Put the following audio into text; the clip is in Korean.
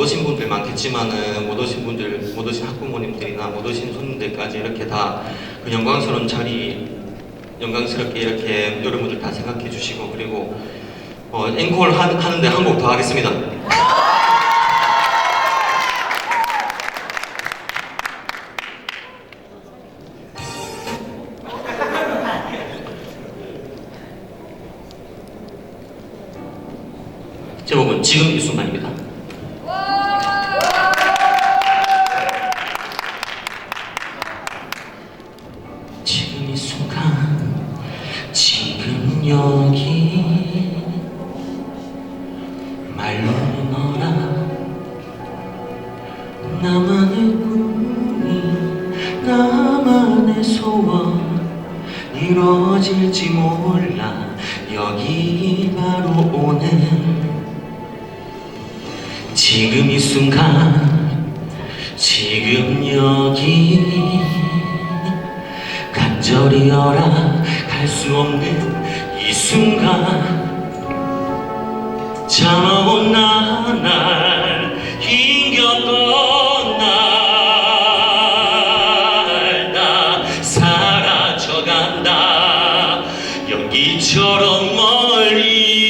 오신 분들 많겠지만은 못 오신 분들 못 오신 학부모님들이나 못 오신 손님들까지 이렇게 다 그 영광스러운 자리 영광스럽게 이렇게 여러분들 다 생각해 주시고 그리고 어, 앵콜 하, 하는데 한 곡 더 하겠습니다. 제목은 지금 이 순간입니다. 여기 바로 오늘 지금 이 순간 지금 여기. 간절히 열아갈 수 없는 이 순간. 참아온 나날 힘겼던 날나 사라져간다 연기처럼 멀리